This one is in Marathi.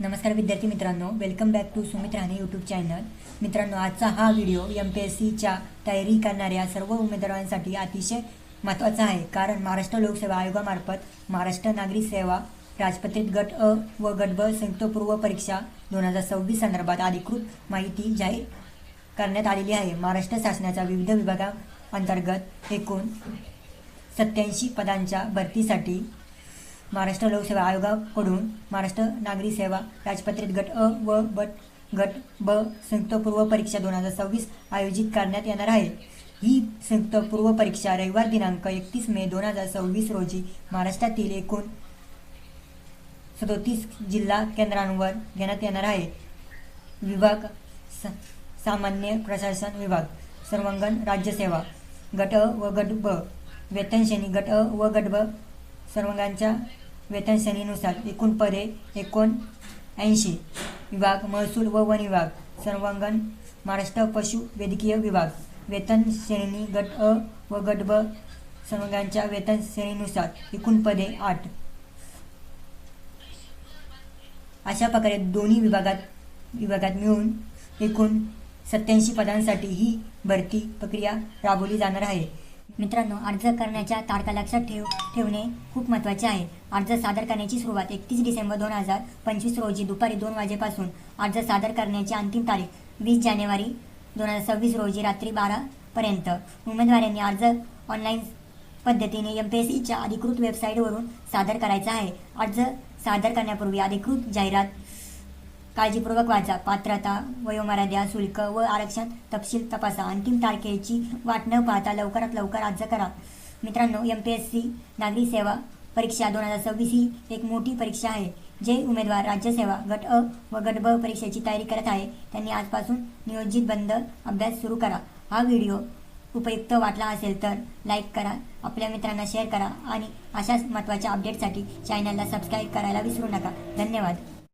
नमस्कार विद्यार्थी मित्रांनो welcome back to Sumit Rane YouTube channel मित्रांनो आजचा हा व्हिडिओ एम पी एस सीच्या तयारी करणाऱ्या सर्व उमेदवारांसाठी अतिशय महत्त्वाचा आहे. कारण महाराष्ट्र लोकसेवा आयोगामार्फत महाराष्ट्र नागरी सेवा राजपत्रित गट अ व गट ब संयुक्त पूर्व परीक्षा दोन हजार सव्वीस संदर्भात अधिकृत माहिती जाहीर करण्यात आलेली आहे. महाराष्ट्र शासनाच्या विविध विभागाअंतर्गत एकूण सत्याऐंशी पदांच्या भरतीसाठी महाराष्ट्र लोकसेवा आयोगाकडून महाराष्ट्र नागरी सेवा राजपत्रित गट अ व बट गट ब संयुक्त पूर्व परीक्षा दोन हजार सव्वीस आयोजित करण्यात येणार आहे. ही संयुक्त पूर्व परीक्षा रविवार दिनांक एकतीस मे दोन हजार सव्वीस रोजी महाराष्ट्रातील एकूण सदोतीस जिल्हा केंद्रांवर घेण्यात येणार आहे. विभाग स सामान्य प्रशासन विभाग सर्वांगण राज्यसेवा गट अ व गट ब वेतन श्रेणी गट अ व गट ब सर्वांगांच्या वेतन श्रेणीनुसार एकूण पदे एकोण ऐंशी विभाग महसूल व वन विभाग सर्वांगण महाराष्ट्र पशु वैद्यकीय विभाग. वेतन श्रेणी गट अ व गट ब सर्वांगांच्या वेतन श्रेणीनुसार एकूण पदे आठ. अशा प्रकारे दोन्ही विभागात विभागात मिळून एकूण सत्याऐंशी पदांसाठी ही भरती प्रक्रिया राबवली जाणार आहे. मित्रांनो अर्ज करण्याच्या तारखा लक्षात ठेव ठेवणे खूप महत्त्वाचे आहे. अर्ज सादर करण्याची सुरुवात एकतीस डिसेंबर दोन हजार पंचवीस रोजी दुपारी दोन वाजेपासून अर्ज सादर करण्याची अंतिम तारीख वीस जानेवारी दोन हजार सव्वीस रोजी रात्री बारापर्यंत उमेदवारांनी अर्ज ऑनलाईन पद्धतीने एम पी एस सीच्या अधिकृत वेबसाईटवरून सादर करायचा आहे. अर्ज सादर करण्यापूर्वी अधिकृत जाहिरात काळजीपूर्वक वाचा. पात्रता वयोमर्यादा शुल्क व आरक्षण तपशील तपासा. अंतिम तारखेची वाट न पाहता लवकरात लवकर अर्ज करा. मित्रांनो एम पी एस सी नागरी सेवा परीक्षा दोन हजार सव्वीस ही एक मोठी परीक्षा आहे. जे उमेदवार राज्यसेवा गट अ व गट ब परीक्षेची तयारी करत आहे त्यांनी आजपासून नियोजित बंद अभ्यास सुरू करा. हा व्हिडिओ उपयुक्त वाटला असेल तर लाईक करा आपल्या मित्रांना शेअर करा आणि अशाच महत्त्वाच्या अपडेटसाठी चॅनलला सबस्क्राईब करायला विसरू नका. धन्यवाद.